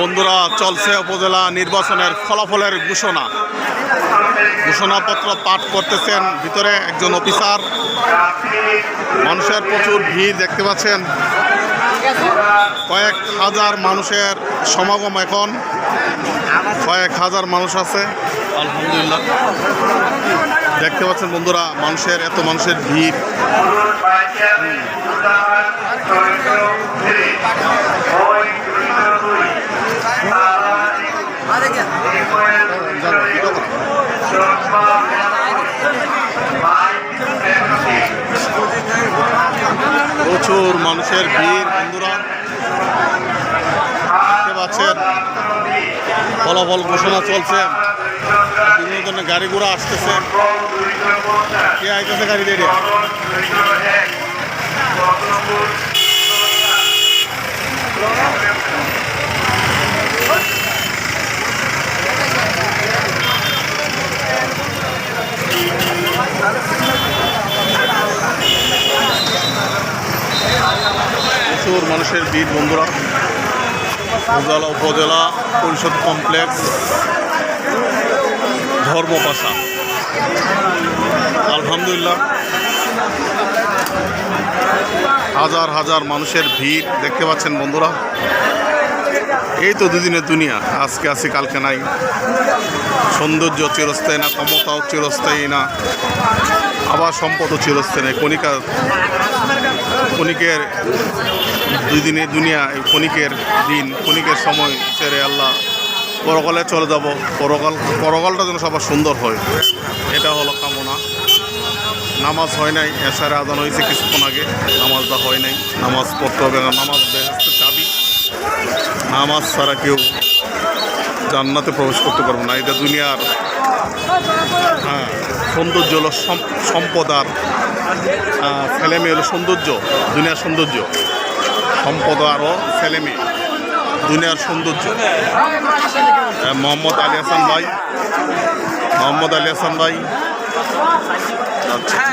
বন্ধুরা চলছে উপজেলা নির্বাচনের ফলাফলের ঘোষণা। ঘোষণাপত্র পাঠ করতেছেন ভিতরে একজন অফিসার। মানুষের প্রচুর ভিড় দেখতে পাচ্ছেন। কয়েক হাজার মানুষের সমাগম এখন। কয়েক হাজার মানুষ আছে। আলহামদুলিল্লাহ। দেখতে পাচ্ছেন বন্ধুরা মানুষের এত মানুষের ভিড়। প্রচুর মানুষের ভিড়, বন্ধুরা। দেখতে পাচ্ছেন, ফলাফল ঘোষণা চলছে। বিভিন্ন ধরনের গাড়ি ঘোড়া আসতেছে। কে আইতেছে গাড়ি দিয়ে প্রচুর মানুষের ভিড়, বন্ধুরা। উপজেলা উপজেলা পরিষদ কমপ্লেক্স ধর্মপাশা আলহামদুলিল্লাহ। হাজার হাজার মানুষের ভিড়, দেখতে পাচ্ছেন বন্ধুরা। এই তো দুদিনের দুনিয়া, আজকে আছি, কালকে নাই। সৌন্দর্য চিরস্থায়ী না, ক্ষমতাও চিরস্থায়ী না, আবার সম্পদও চিরস্থায়ী নেই কণিকা ক্ষণিকের দুই দিনে দুনিয়া, এই ক্ষণিকের দিন ক্ষণিকের সময় সেরে আল্লাহ পরকালে চলে যাব। পরকাল, পরকালটা যেন সবার সুন্দর হয়। এটা হলো কামনা। নামাজ হয় নাই, এসারে আদান হয়েছে কিছুক্ষণ আগে। নামাজটা হয় নাই। নামাজ পড়তে হবে না। নামাজ বেহেস্তের চাবি। নামাজ ছাড়া কেউ জান্নাতে প্রবেশ করতে পারব না। এটা দুনিয়ার হ্যাঁ সৌন্দর্য হলো সম্পদ আর ছেলে মেয়ে হলো সৌন্দর্য, দুনিয়ার সৌন্দর্য। সম্পদ আরও ছেলে মেয়ে, দুনিয়ার সৌন্দর্য। মোহাম্মদ আলী হাসান ভাই, মোহাম্মদ আলী হাসান ভাই। আচ্ছা।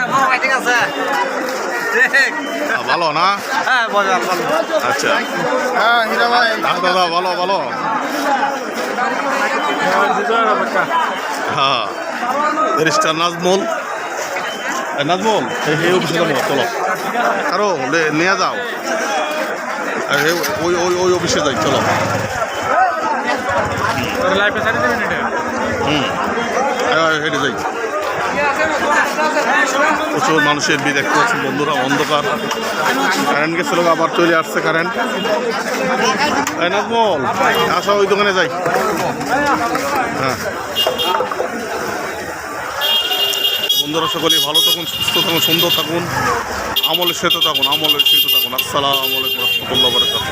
ভালো না? আচ্ছা। হ্যাঁ দাদা, ভালো ভালো। হ্যাঁ। ব্যারিস্টার নাজমুল। নাজমুল এই এই অফিসে যাব চলো আরও নিয়ে যাও ওই ওই ওই অফিসে যাই চলো হুম হ্যাঁ, হেঁটে যাই প্রচুর মানুষের ভিড় দেখতে পাচ্ছেন বন্ধুরা অন্ধকার কারেন্ট গেছিল আবার চলে আসছে কারেন্ট নাজমল আসো ওই দোকানে যাই হ্যাঁ বন্ধুরা সকলে ভালো থাকুন, সুস্থ থাকুন, সুন্দর থাকুন। আমলে সেতু থাকুন আমলে সেতু থাকুন। আসসালামু আলাইকুম রহমতুল্লাহ বরকাত